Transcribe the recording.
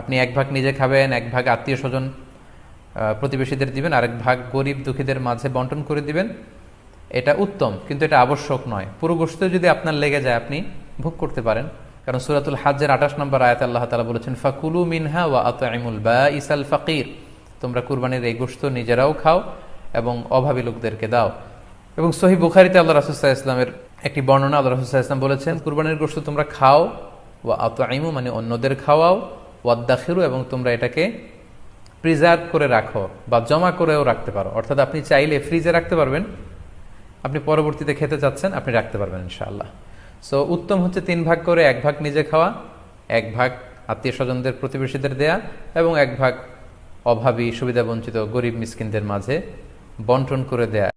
আপনি এক ভাগ নিজে খাবেন, এক ভাগ আত্মীয় স্বজন প্রতিবেশীদের দিবেন, আরেক ভাগ গরিব দুঃখীদের মাঝে বন্টন করে দিবেন। এটা উত্তম, কিন্তু এটা আবশ্যক নয়। পুরো গোষ্ঠ যদি আপনার লেগে যায়, আপনি ভোগ করতে পারেন। কারণ সুরাতুল হাজের আঠাশ নম্বর আয়াত আল্লাহ তালা বলেছেন, ফাকুলু মিনহা ওয়া আতআইমুল বা ইসাল ফাকির। তোমরা কুরবানির এই গোষ্ঠ নিজেরাও খাও এবং অভাবী লোকদেরকে দাও। এবং সহি বুখারিতে আল্লাহ রাসুসাহ ইসলামের একটি বর্ণনা আল্লাহ রাসুসাহ ইসলাম বলেছেন, কুরবানির গোষ্ঠ তোমরা খাও, ওয়া আতআইমু মানে অন্যদের খাওয়াও ওয়াদ্দাখিরু এবং তোমরা এটাকে প্রিজার্ভ করে রাখো বা জমা করেও রাখতে পারো। অর্থাৎ আপনি চাইলে ফ্রিজে রাখতে পারবেন। আপনি পরবর্তীতে খেতে চাচ্ছেন, আপনি রাখতে পারবেন ইনশাআল্লাহ। সো উত্তম হচ্ছে তিন ভাগ করে, এক ভাগ নিজে খাওয়া, এক ভাগ আত্মীয় স্বজনদের প্রতিবেশীদের দেয়া এবং এক ভাগ অভাবী, সুবিধাবঞ্চিত, গরিব, মিসকিনদের মাঝে বন্টন করে দেয়া।